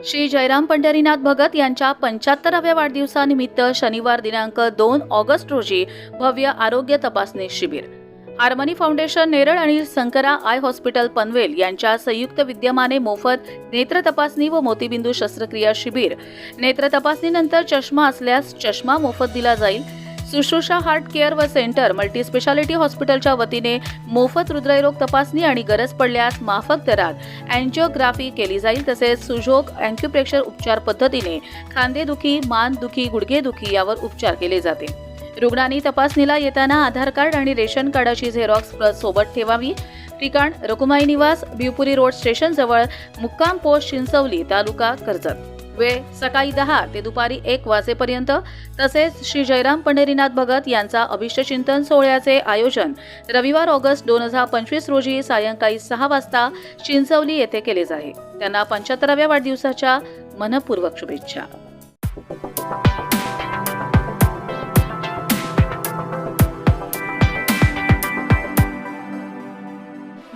श्री जयराम पंढरीनाथ भगत यांच्या पंच्याहत्तराव्या वाढदिवसानिमित्त शनिवार दिनांक दोन ऑगस्ट रोजी भव्य आरोग्य तपासणी शिबिर. हार्मनी फाउंडेशन नेरळ आणि संकरा आय हॉस्पिटल पनवेल यांच्या संयुक्त विद्यमाने मोफत नेत्र तपासणी व मोतीबिंदू शस्त्रक्रिया शिबिर. नेत्र तपासणीनंतर चष्मा असल्यास चष्मा मोफत दिला जाईल. सुश्रुषा हार्ट केअर व सेंटर मल्टीस्पेशालिटी हॉस्पिटलच्या वतीने मोफत हृदयरोग तपासणी आणि गरज पडल्यास माफक दरात अँजिओग्राफी केली जाईल तसेच सुजोग अँक्युप्रेशर उपचार पद्धतीने खांदेदुखी मानदुखी गुडघेदुखी यावर उपचार केले जाते. रुग्णांनी तपासणीला येताना आधार कार्ड आणि रेशन कार्डाची झेरॉक्स प्रत सोबत ठेवावी. ठिकाण रकुमाई निवास भिवपुरी रोड स्टेशनजवळ मुक्काम पोस्ट चिंचवली तालुका कर्जत. वेळ सकाळी दहा ते दुपारी एक वाजेपर्यंत तसेच श्री जयराम पंढरीनाथ भगत यांचा अभिष्टचिंतन सोहळ्याचे आयोजन रविवार ऑगस्ट दोन हजार पंचवीस रोजी सायंकाळी सहा वाजता चिंचवली येथे केले जाईल त्यांना पंच्याहत्तराव्या वाढदिवसाच्या मनपूर्वक शुभेच्छा.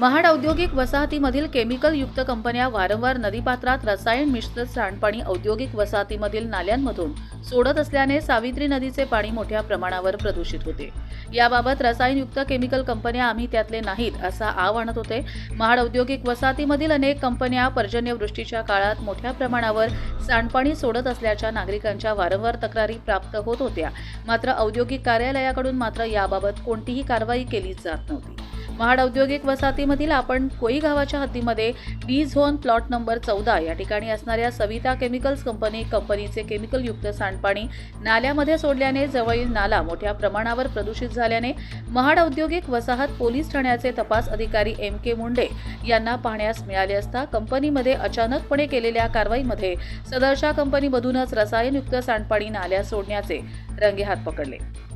महाड औद्योगिक वसाहतीमधील केमिकल युक्त कंपन्या वारंवार नदीपात्रात रसायन मिश्रित सांडपाणी औद्योगिक वसाहतीमधील नाल्यांमधून सोडत असल्याने सावित्री नदीचे पाणी मोठ्या प्रमाणावर प्रदूषित होते. याबाबत रसायनयुक्त केमिकल कंपन्या आम्ही त्यातले नाहीत असा आव आणत होते. महाड औद्योगिक वसाहतीमधील अनेक कंपन्या पर्जन्यवृष्टीच्या काळात मोठ्या प्रमाणावर सांडपाणी सोडत असल्याच्या नागरिकांच्या वारंवार तक्रारी प्राप्त होत होत्या. मात्र औद्योगिक कार्यालयाकडून मात्र याबाबत कोणतीही कारवाई केली जात नव्हती. महाड औद्योगिक वसाहतीमधील आपण कोई गावाच्या हद्दीमध्ये डी झोन प्लॉट नंबर चौदा या ठिकाणी असणाऱ्या सविता केमिकल्स कंपनी कंपनीचे केमिकलयुक्त सांडपाणी नाल्यामध्ये सोडल्याने जवळील नाला मोठ्या प्रमाणावर प्रदूषित झाल्याने महाड औद्योगिक वसाहत पोलीस ठाण्याचे तपास अधिकारी एम के मुंडे यांना पाहण्यास मिळाले असता कंपनीमध्ये अचानकपणे केलेल्या कारवाईमध्ये सदरच्या कंपनीमधूनच रसायनयुक्त सांडपाणी नाल्यात सोडण्याचे रंगेहात पकडले.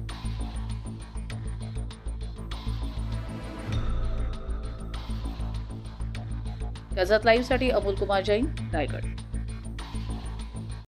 गजत लाईव्हसाठी अमोल कुमार जैन रायगड.